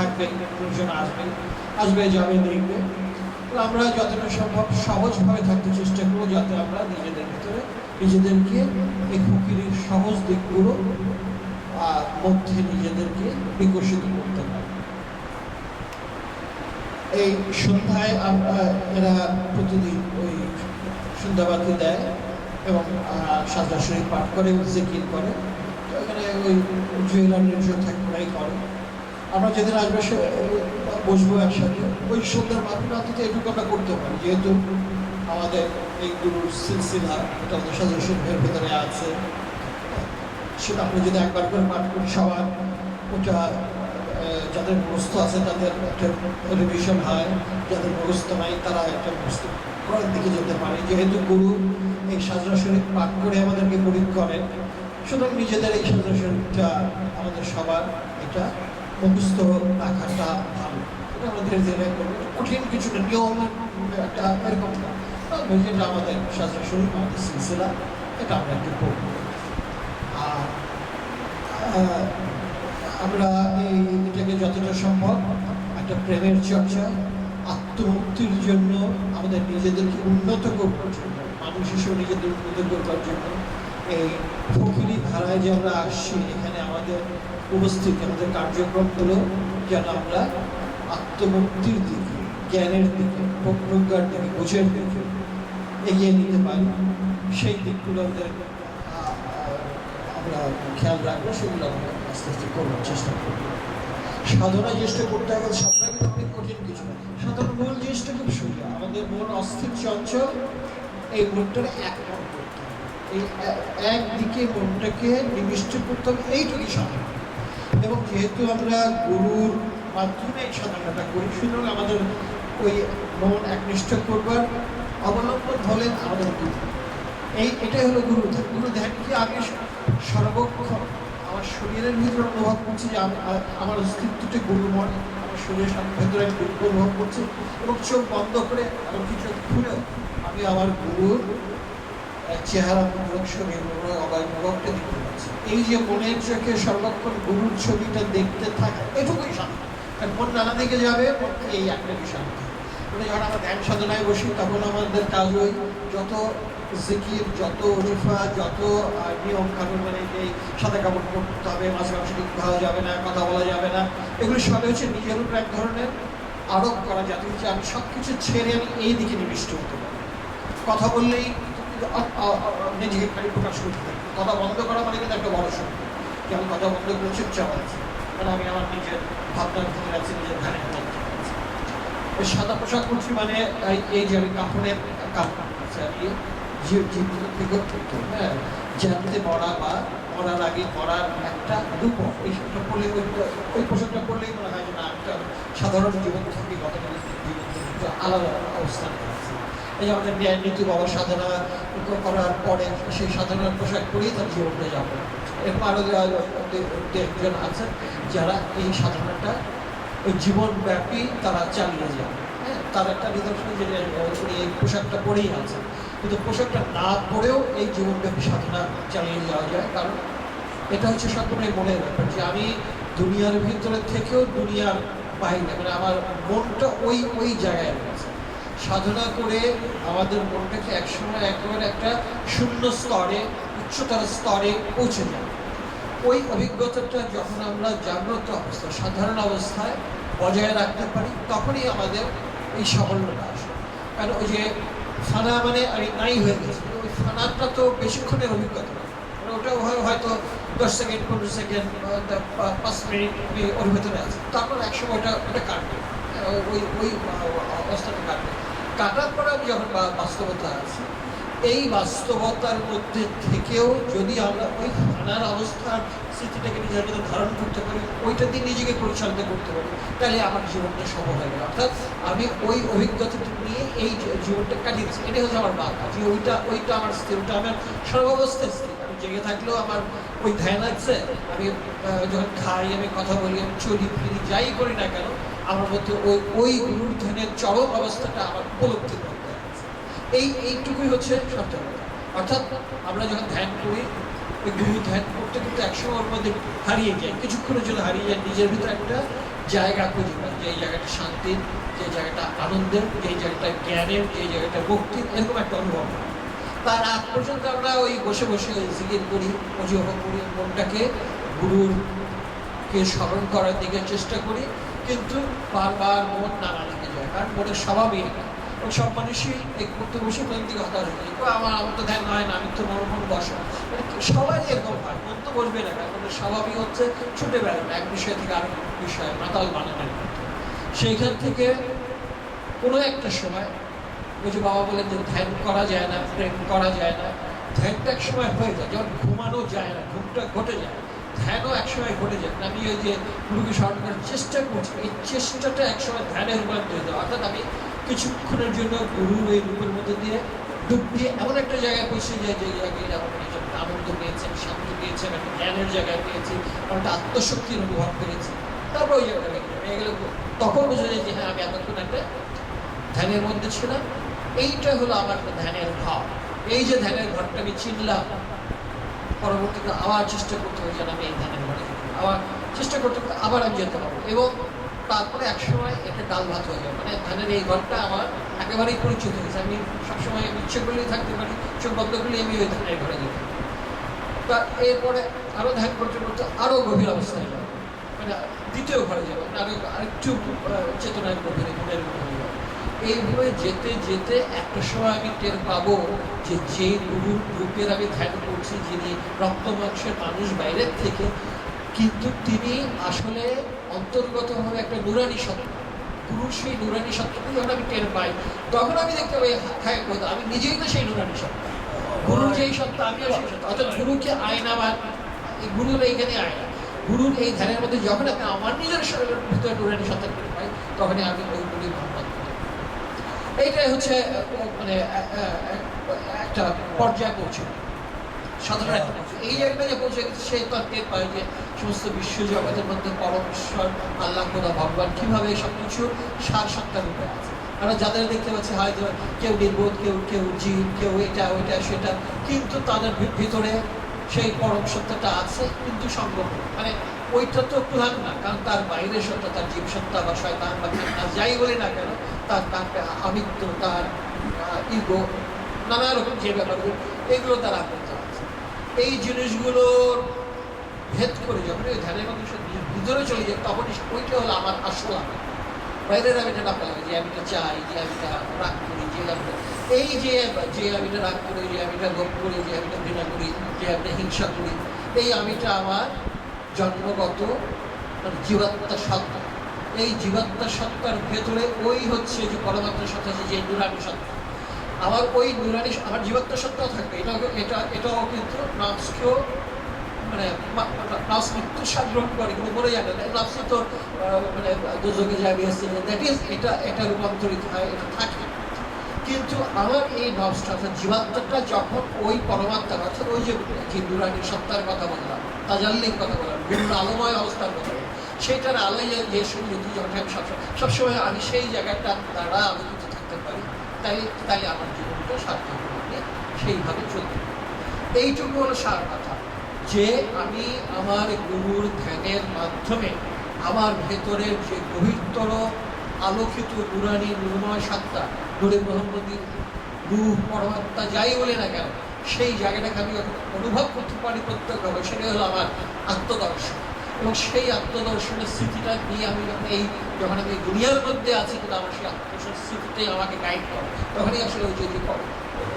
থাকবে লোকজন আসবে আসবে, যাবে, দেখবে। আমরা যতটা সম্ভব সহজভাবে থাকতে চেষ্টা করব, যাতে আমরা নিজেদের ভিতরে, নিজেদেরকে এই ফকিরের সহজ দিকগুলো মধ্যে নিজেদেরকে বিকশিত করতে পারি। এই সন্ধ্যায় আমরা, এরা প্রতিদিন ওই সন্ধ্যাবাতি দেয় এবং সাজা শরীফ পাঠ করে, জিকির করে। তো এখানে ওই জুয়েলার নির্জয় থাকবেই করে আমরা যেদিন আসবে সে বসবো একসাথে। ওই সন্ধ্যার মাধ্যমে অন্তত এটুকু আমরা করতে পারি। যেহেতু আমাদের এই গুরুর সিলসিলা, এটা আমাদের শরীফের ভেতরে আছে। সেটা আমরা যদি একবার করে পাঠ করি সবার ওটা যাদের মুখস্থ আছে তাদের একটা রিভিশন হয়, যাদের মুখস্থ নাই তারা একটা মুখস্থ করার দিকে যেতে পারে। যেহেতু গুরু এই সাজরা শরীফ পাঠ করে আমাদেরকে গরিব করেন, সুতরাং নিজেদের এই সাজরা শরীফটা আমাদের সবার এটা মুখস্থ রাখাটা ভালো। এটা আমরা ধীরে ধীরে করব কঠিন কিছু না নিয়ম একটা এরকম যেটা আমাদের সাজরা শরীফ আমাদের সিলসিলা, এটা আমরা একটু করব। আর আমরা এই এটাকে যতটা সম্ভব একটা প্রেমের চর্চা, আত্মমুক্তির জন্য আমাদের নিজেদেরকে উন্নত করবার জন্য, মানুষ হিসেবে নিজেদের উন্নত করবার জন্য এই ফকিরি ধারায় যে আমরা আসছি, এখানে আমাদের উপস্থিতি, আমাদের কার্যক্রমগুলো যেন আমরা আত্মমুক্তির দিকে, জ্ঞানের দিকে, প্রজ্ঞার দিকে, বুঝের দিকে এগিয়ে নিতে পারি। সেই দিকগুলো আমাদের আমরা খেয়াল রাখব, সেগুলো আমরা আস্তে আস্তে করবার চেষ্টা করব। সাধনা চেষ্টা করতে হবে সাধনা কিন্তু অনেক কঠিন কিছু না। সাধারণ মূল জিনিসটা খুব সোজা আমাদের মন অস্থির, চঞ্চল, এই মনটার এক হবে এই একদিকে মনটাকে নিবিষ্ট করতে হবে, এইটুকুই সাধনা। এবং যেহেতু আমরা গুরুর মাধ্যমে এই সাধনাটা করি, সুতরাং আমাদের ওই মন একনিষ্ঠ করবার অবলম্বন হলেন আমাদের গুরু এই, এটাই হলো গুরু ধ্যান। কি আমি সর্বক্ষণ আমার শরীরের ভিতরে অনুভব করছি যে আমার অস্তিত্বটা গুরুময় আমার শরীরের ভেতরে আমি অনুভব করছি এবং চোখ বন্ধ করে এমনকি চোখ খুলেও আমি আমার গুরুর চেহারা শরীর মুখ অবায় মুখটা দেখতে এই যে মনের চোখে সর্বক্ষণ গুরুর ছবিটা দেখতে থাকা, এটুকুই শান্তি। কারণ মন নানা দিকে যাবে এই একটা বিষয় মানে যখন আমরা ধ্যান সাধনায় বসি, তখন আমাদের কাজ ওই যত জিকির, যত রিফা, যত নিয়ম কানুন মানে এই সাদা কাপড় পরতে হবে, মাঝে মাঝে খাওয়া যাবে না, কথা বলা যাবে না, এগুলো সবই হচ্ছে নিজের উপর এক ধরনের আরোপ করা যাতে হচ্ছে আমি সব কিছু ছেড়ে আমি এই দিকে নিবিষ্ট হতে পারি। কথা বললেই নিজেকে খালি প্রকাশ করতে থাকি কথা বন্ধ করা মানে কিন্তু একটা বড় শক্তি। যে আমি কথা বন্ধ করে চুপচাপ আছি। মানে আমি আমার নিজের ভাবনার ভিতরে আছি নিজের ধ্যানের মধ্যে সাদা পোশাক পরছি মানে এই- যে আমি কাপড়ের কাপড় আমি জীব জীবিত থেকে হ্যাঁ জানতে মরা বা মরার আগে মরার একটা রূপ এই সবটা পড়লে ওই পোশাকটা পড়লেই মনে হয় যে না, একটা সাধারণ জীবন থেকে জীবন থেকে আলাদা অবস্থান আছে এই আমাদের ন্যায় নীতি বাবা সাধনা করার পরে সেই সাধনার পোশাক পরেই তার জীবনটা যাপন এরকম আরও একজন আছেন যারা এই সাধনাটা, ওই জীবনব্যাপী তারা চালিয়ে যায় হ্যাঁ তার একটা নিদর্শন যে উনি এই পোশাকটা পরেই আছে কিন্তু পোশাকটা না পরেও এই জীবনব্যাপী সাধনা চালিয়ে যাওয়া যায়। কারণ এটা হচ্ছে সকলের মনের ব্যাপার যে আমি দুনিয়ার ভিতরে থেকেও দুনিয়ার বাইরে মানে আমার মনটা ওই ওই জায়গায় রয়েছে। সাধনা করে আমাদের মনটাকে একসময় একেবারে একটা শূন্য স্তরে, উচ্চতর স্তরে পৌঁছে যায়। ওই অভিজ্ঞতাটা যখন আমরা জাগ্রত অবস্থা, সাধারণ অবস্থায় বজায় রাখতে পারি, তখনই আমাদের এই সাফল্যটা আসে। কারণ ওই যে ফানা মানে আমি নাই হয়ে গেছে। ওই ফানাটা তো বেশিক্ষণের অভিজ্ঞতা। মানে ওটা হয়- হয়তো দশ সেকেন্ড, পনেরো সেকেন্ড পাঁচ মিনিট ভেতরে আছে। তারপর একসময় ওটা ওটা কাটবে। ওই ওই অবস্থাটা কাটবে। পরে আমি যখন বাস্তবতা আছে, এই বাস্তবতার মধ্যে থেকেও যদি আমরা ওই ফানার অবস্থার স্মৃতিটাকে নিজের মধ্যে ধারণ করতে পারি, ওইটা দিয়ে নিজেকে পরিচালিত করতে পারি, তাহলে আমার জীবনটা সফল গেল অর্থাৎ আমি ওই অভিজ্ঞতাটা নিয়ে এই জীবনটা কাটিয়ে দিচ্ছি এটাই হচ্ছে আমার বাদ যে ওইটা ওইটা আমার স্থির ওটা আমার সর্বাবস্থায় স্থির। আমি জেগে থাকলেও আমার ওই ধ্যান আছে, আমি যখন খাই, আমি কথা বলি, আমি চলি, ফিরি, যাই করি না কেন আমার মধ্যে ওই ওই গুরুর ধ্যানের চরম অবস্থাটা আমার উপলব্ধি করতে এই, এইটুকুই হচ্ছে সত্যতা অর্থাৎ আমরা যখন ধ্যান করি, ওই গুরু ধ্যান করতে করতে একসময় ওর মধ্যে হারিয়ে যায়। কিছুক্ষণের জন্য হারিয়ে যায়, নিজের ভিতরে একটা জায়গা খুঁজে পায়, যে জায়গাটা শান্তির যে জায়গাটা আনন্দের, যে জায়গাটা জ্ঞানের, যে জায়গাটা মুক্তির এরকম একটা অনুভব তার আগ পর্যন্ত আমরা ওই বসে বসে জিকির করি অজুহ করি, মনটাকে গুরুর কে স্মরণ করার দিকে চেষ্টা করি। কিন্তু বারবার মন নানা দিকে যায়, কারণ মনের স্বভাবই এটা এবং সব মানুষই এই করতে বসে কোন দিকে হতাশ হয়ে আমার আমার তো ধ্যান হয় না, আমি তো মন মন বসে। মানে সবাই এরকম হয়, মন তো বসবে না, কারণ মনের স্বভাবই হচ্ছে ছুটে বেড়ানো এক বিষয় থেকে আরেক বিষয়ে, মাতাল বানানোর। সেইখান থেকে কোনো একটা সময় ওই যে বাবা বলেন যে ধ্যান করা যায় না, প্রেম করা যায় না, ধ্যানটা এক সময় হয়ে যায়, যখন ঘুমানো যায় না, ঘুমটা ঘটে যায়। ধ্যানও এক সময় ঘটে যায় আমি ওই যে গুরুকে স্মরণ করার চেষ্টা করছি, এই চেষ্টাটা এক সময় ধ্যানের রূপান্তরিত হয়। অর্থাৎ আমি কিছুক্ষণের জন্য গুরুর এই রূপের মধ্যে দিয়ে ডুব দিয়ে এমন একটা জায়গায় পৌঁছে যায় যে জায়গায় একটা আনন্দ পেয়েছেন, শান্তি পেয়েছেন, একটা জ্ঞানের জায়গায় পেয়েছি একটা আত্মশক্তির অনুভব পেয়েছি তারপর ওই জায়গাটা যাবে। এগুলো তখন বোঝা যায় যে হ্যাঁ আমি এতক্ষণ একটা ধ্যানের মধ্যে ছিলাম এইটা হলো আমার ধ্যানের ভাব এই যে ধ্যানের ঘরটা আমি চিনলাম পরবর্তীতে আবার চেষ্টা করতে হবে যেন আমি এই ধ্যানের ঘরে আবার চেষ্টা করতে করতে আবার আমি যেতে পারব। এবং তারপরে একসময় একটা ডাল ভাত হয়ে যাবে। মানে ধ্যানের এই ঘরটা আমার একেবারেই পরিচিত হয়েছে। আমি সবসময় ইচ্ছে করলেই থাকতে পারি চোখ বন্ধ করলেই আমি ওই ধ্যানের ঘরে যেতে পারি। তা এরপরে আরও ধ্যান করতে করতে আরও গভীর অবস্থায় যাবে। মানে দ্বিতীয় ঘরে যাবে। মানে আরও আরেকটু আহ, চেতনার গভীরে মনের গভীরে এইভাবে যেতে যেতে একটা সময় আমি টের পাবো যে যে গুরু রূপের আমি ধ্যান করছি যিনি রক্ত মাংসের মানুষ বাইরের থেকে কিন্তু তিনি আসলে অন্তর্গতভাবে একটা নুরানি সত্তা গুরুর সেই নুরানি সত্তাকে যখন আমি টের পাই তখন আমি দেখতে পাই হ্যাঁ কথা আমি নিজেই তো সেই নুরানি সত্তা গুরু যেই সত্তা আমিও সেই সত্তা অর্থাৎ গুরুকে আয়না বা এই গুরুর এইখানে আয়না। গুরুর এই ধ্যানের মধ্যে যখন আমি আমার নিজের শরীরের ভিতরে নুরানি সত্তা টের পাই তখনই আমি এইটাই হচ্ছে মানে একটা পর্যায়ে পৌঁছে। সাধারণ এই জায়গাটা যে পৌঁছে সে পায় যে সমস্ত মধ্যে পরম ঈশ্বর, আল্লাহ, খোদা, ভগবান, কীভাবে সব কিছু সার আছে? যাদের দেখতে হয়তো কেউ নির্বোধ, কেউ কেউ জীব, কেউ এটা, ওইটা, সেটা, কিন্তু তাদের ভিতরে সেই পরম সত্যটা আছে, কিন্তু সম্ভব মানে ওইটা তো প্রধান না কারণ তার বাইরে সত্তা, তার জীব সত্তা বা শয়তান বা যাই বলি না কেন তার তার আমিত্ব, তার ইগো নানা রকম যে ব্যাপারগুলো, এগুলো তার আবৃত আছে এই জিনিসগুলোর ভেদ করে যখন ওই ধ্যানের মানুষের ভিতরে চলে যায়, তখনই ওইটা হলো আমার আসল আমি বাইরের আমিটা না পেলাম, যে আমিটা চাই, যে আমিটা রাগ করি, যে আমিটা এই যে যে আমিটা রাগ করি, যে আমিটা লোভ করি, যে আমিটা ঘৃণা করি, যে আমিটা হিংসা করি, এই আমিটা আমার জন্মগত মানে জীবাত্মা সত্তা এই জীবাত্মা সত্তার ভেতরে ওই হচ্ছে যে পরমাত্মা সত্তা যে নুরানি সত্তা। আমার ওই নুরানি আমার জীবাত্মা সত্তাও থাকবে। এটা এটা, এটাও কিন্তু নামসকেও মানে মা- মা- মৃত্যু স্বাদ গ্রহণ করে, কিন্তু মরে যায় না। নার্স তো মানে দুযোগে যাবে দ্যাট ইজ এটা এটা রূপান্তরিত হয়, এটা থাকে। কিন্তু আমার এই নবসটা অর্থাৎ জীবাত্মাটা যখন ওই পরমাত্মার, অর্থাৎ ওই যে যে নুরানি সত্তার কথা বললাম, তাজাল্লির কথা বললাম বিভিন্ন আলোময় অবস্থার কথা সেইটার আলোয় যে- যে সৌন্দর্য যখন আমি সবসময় সবসময় আমি সেই জায়গাটা দ্বারা আলোকিত থাকতে পারি। তাই তাই আমার জীবনটা সার্থক হবে। সেইভাবে চলতে। এইটুকু হলো সার কথা। যে আমি আমার গুরুর ধ্যানের মাধ্যমে আমার ভেতরের যে গভীরতর আলোকিত নুরানি নুরময় সত্তা নুরে মোহাম্মদীর রূহ পরমাত্মা যাই বলে না কেন, সেই জায়গাটাকে আমি অনুভব করতে পারি প্রত্যক্ষভাবে সেটাই হলো আমার আত্মদর্শন। এবং সেই আত্মদর্শনের স্মৃতিটা দিয়ে আমি যখন এই যখন আমি দুনিয়ার মধ্যে আছি কিন্তু আমার সেই আত্মদর্শন স্মৃতিটাই আমাকে গাইড করে। তখনই আসলে ওই যে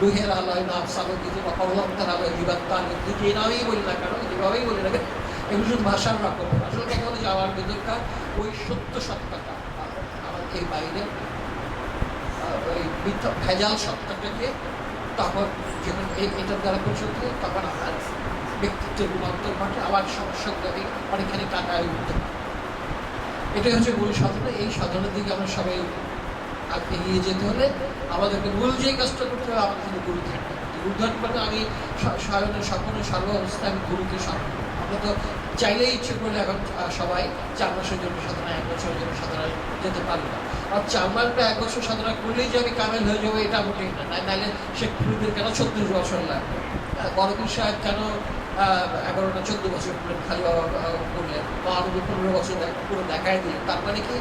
রুহের আলোয় নাম সালকিত বা পরমাত্মার আলোয় জীবাত্মা আলোয় যে নামেই বলি না কেন যেভাবেই বলি না কেন এগুলো শুধু ভাষার রকম। আসলে কথা হলো যে আমার ভেতরকার ওই সত্য সত্তাটা আমার এই বাইরে ওই ভেজাল সত্তাটাকে তখন যখন এটার দ্বারা হয়, তখন আমার ব্যক্তিত্বের রূপান্তর ঘটে, আবার সমস্যাগুলো আমি অনেকখানি টাকায় উঠতে এটাই হচ্ছে মূল সাধনা। এই সাধনার দিকে আমরা সবাই এগিয়ে যেতে হলে আমাদেরকে মূল যে কাজটা করতে হবে, আমাদের কিন্তু গুরু ধ্যান করতে হবে। গুরু মানে আমি স- সায়নের স্বপ্নে সর্ব অবস্থায় আমি গুরুকে স্মরণ আমরা তো চাইলেই ইচ্ছে করলে এখন সবাই চার মাসের জন্য সাধনা, এক বছরের জন্য সাধনায় যেতে পারবে না। আর চার মাস বা এক বছর সাধনা করলেই যে আমি কামেল হয়ে যাব, এটা মোটেই না। নাহলে শেখ ফরিদের কেন ছত্রিশ বছর লাগবে? বড়বীর সাহেব কেন এগারো না চোদ্দ বছর করলেন খালি করলেন বা আরও পনেরো বছর করে দেখাই দিলেন, তার মানে কি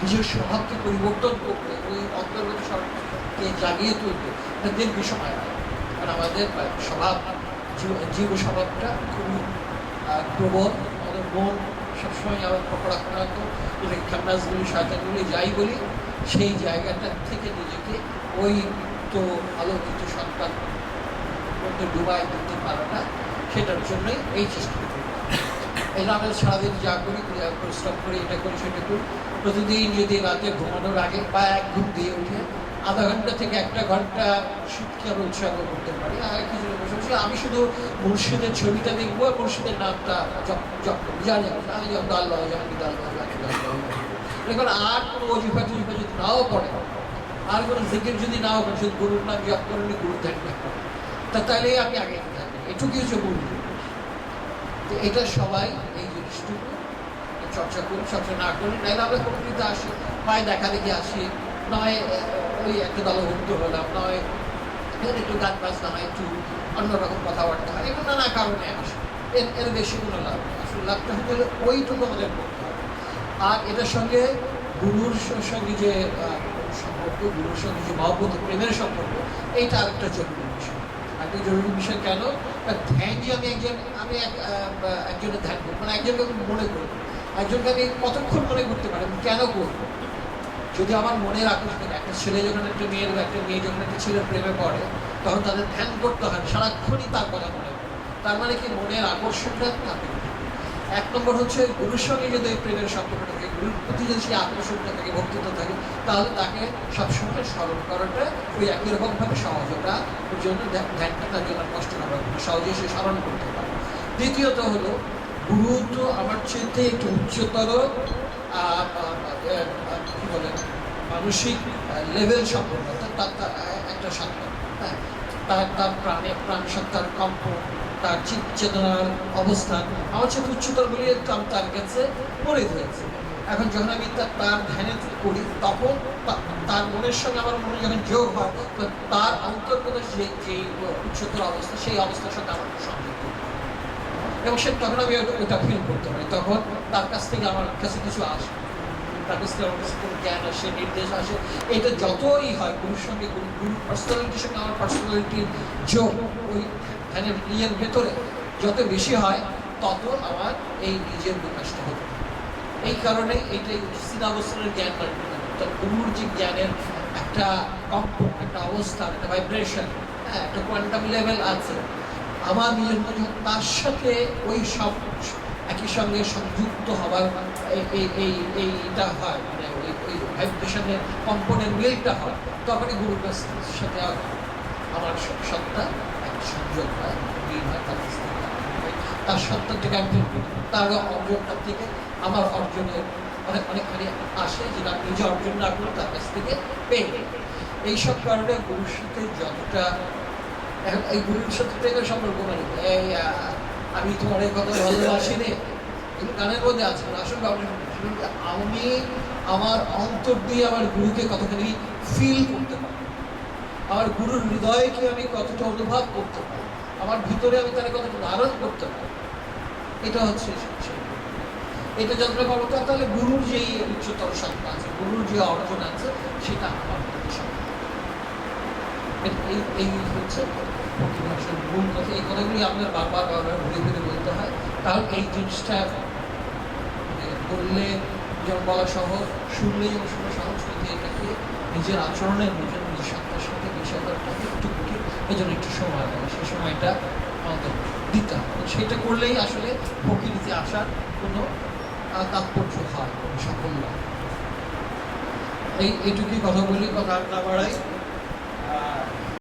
নিজের স্বভাবকে পরিবর্তন করতে ওই অন্তর্গত স্বভাবকে জাগিয়ে তুলতে এটা দীর্ঘ সময় লাগে কারণ আমাদের স্বভাব, জীব- স্বভাবটা খুবই প্রবল, আমাদের মন সবসময় আমার পকড়াক্রান্ত এটা খান্নাস বলি শয়তান বলি যাই বলি, সেই জায়গাটা থেকে নিজেকে ওই তো আলোকিত সন্তান ডুবাই দিতে পারাটা সেটার জন্যই এই চেষ্টা করি এই আমরা সারাদিন যা করি পরিশ্রম করি, এটা করি, সেটা করি। প্রতিদিন যদি রাতে ঘুমানোর আগে বা এক ঘুম দিয়ে উঠে আধা ঘণ্টা থেকে একটা ঘণ্টা শীতকে আমরা উৎসর্গ করতে পারি? আর কিছু বসে আমি শুধু মুর্শিদের ছবিটা দেখব মুর্শিদের নামটা জপ করব জানি আমি যেমন আল্লাহ আল্লাহ এখন আর কোনো অজিফা টজিফা যদি নাও পড়ে, আর কোনো জিকির যদি নাও করে শুধু গুরুর নাম জপ করেন গুরুর ধ্যান তা তাহলে আমি আগে এটুকুই হচ্ছে মূল তো এটা সবাই এই জিনিসটুকু চর্চা করি, চর্চা না করি, নাহলে আমরা প্রকৃতিতে আসি হয় দেখা দেখি আসি, নয় ওই একটা দলভুক্ত হলাম, নয় একটু গান বাজনা হয়, একটু অন্যরকম কথাবার্তা হয় এগুলো নানা কারণে আসে এর এর বেশি কোনো লাভ নেই। আসলে লাভটা হতে হলে ওইটুকু আমাদের করতে হবে। আর এটার সঙ্গে গুরুর সঙ্গে যে সম্পর্ক, গুরুর সঙ্গে যে মহব্বত, প্রেমের সম্পর্ক, এইটা আরেকটা জরুরি বিষয়। একটা জরুরি বিষয় কেন? ধ্যান যে আমি একজন আমি একজনের ধ্যান করব। মানে একজনকে মনে করব। একজনকে আমি কতক্ষণ মনে করতে পারি? আমি কেন করব? যদি আমার মনের আকর্ষণ একটা ছেলে যখন একটা মেয়ের বা একটা মেয়ে যখন একটা ছেলের প্রেমে পড়ে, তখন তাদের ধ্যান করতে হয়। সারাক্ষণই তার কথা মনে তার মানে কি মনের আকর্ষণটা থাকে? এক নম্বর হচ্ছে, গুরুর সঙ্গে যদি প্রেমের সম্পর্কটা থাকে, গুরুর প্রতি যদি সেই আকর্ষণটা থাকে ভক্তিটা থাকে, তাহলে তাকে সবসময় স্মরণ করাটা ওই একই রকমভাবে সহজ। ওটা ওর জন্য ধ্যানটা তার জন্য কষ্ট না সহজে সে স্মরণ করতে পারে। দ্বিতীয়ত হলো, গুরু তো আমার চেয়ে একটু উচ্চতর কি বলে, মানসিক লেভেল সম্পর্ক অর্থাৎ একটা হ্যাঁ তার তার প্রাণে, প্রাণ সত্তার কম্পন তার চিত চেতনার অবস্থান, আমার চেয়ে উচ্চতর বলে তো আমি তার কাছে পরিত হয়েছে এখন যখন আমি তার ধ্যানে করি তখন তার মনের সঙ্গে আমার মনে যখন যোগ হয় তার অন্তর্গত যে যে উচ্চতর অবস্থা, সেই অবস্থার সঙ্গে আমার সংযুক্ত এবং সে তখন আমি ওটা ফিল করতে পারি। তখন তার কাছ থেকে আমার কাছে কিছু আসে। কাছে কোনো জ্ঞান আসে, নির্দেশ আসে, এটা যতই হয় গুরুর সঙ্গে গুরু, গুরুর পার্সোনালিটির সঙ্গে, আমার পার্সোনালিটির যোগ, ওই ধ্যানের নিজের ভেতরে যত বেশি হয়, তত আমার এই নিজের বিকাশটা হতে এই কারণে এইটাই সিনাবস্থানের জ্ঞান তার গুরুর যে জ্ঞানের একটা কম্পন একটা অবস্থা, একটা ভাইব্রেশন হ্যাঁ একটা কোয়ান্টাম লেভেল আছে। আমার নিজের মধ্যে তার সাথে ওই সব একই সঙ্গে সংযুক্ত হবার এই- এই এই, এইটা হয় মানে ওই ওই ভাইব্রেশনের কম্পনের মিলটা হয়, তখনই গুরুর কাছ সাথে আমার সত্তা একটা সংযোগ হয় তার সত্তা থেকে করি। তার অর্জনটার থেকে আমার অর্জনের অনেক, অনেকখানি আসে, যেটা আমি নিজে অর্জন না করি তার কাছ থেকে পেয়ে। এইসব কারণে গুরুর সাথে যতটা এই গুরুর সাথে সম্পর্ক মানে আমি তোমার এই কথা ভালোবাসি এগুলো গানের মধ্যে আছে না, ব্যাপারটা আমি আমার অন্তর দিয়ে আমার গুরুকে কতখানি ফিল করতে পারি? আমার গুরুর হৃদয়কে আমি কতটা অনুভব করতে পারি? আমার ভিতরে আমি তারা কতটা ধারণ করতে পারি? এটা হচ্ছে এটা যতটা পারব তা- তাহলে গুরুর যেই উচ্চতর সত্তা আছে গুরুর যে অর্জন আছে সেটা আমার এই এই হচ্ছে ভাষার কথা এই কথাগুলি আপনার বারবার বারবার ঘুরে ঘুরে বলতে হয় কারণ এই জিনিসটা বললে যেমন বলা সহজ শুনলে যেমন শোনা সহজ কিন্তু এটাকে নিজের আচরণের নিজের নিজের সত্তার সাথে মিশে করাটা একটু এই জন্য একটু সময় লাগে সেই সময়টা আমাদের দিতে হবে সেটা করলেই আসলে প্রকৃতিতে আসার কোনো তাৎপর্য হয় কোনো সাফল্য। এই এইটুকুই কথা বলি, কথা না বাড়াই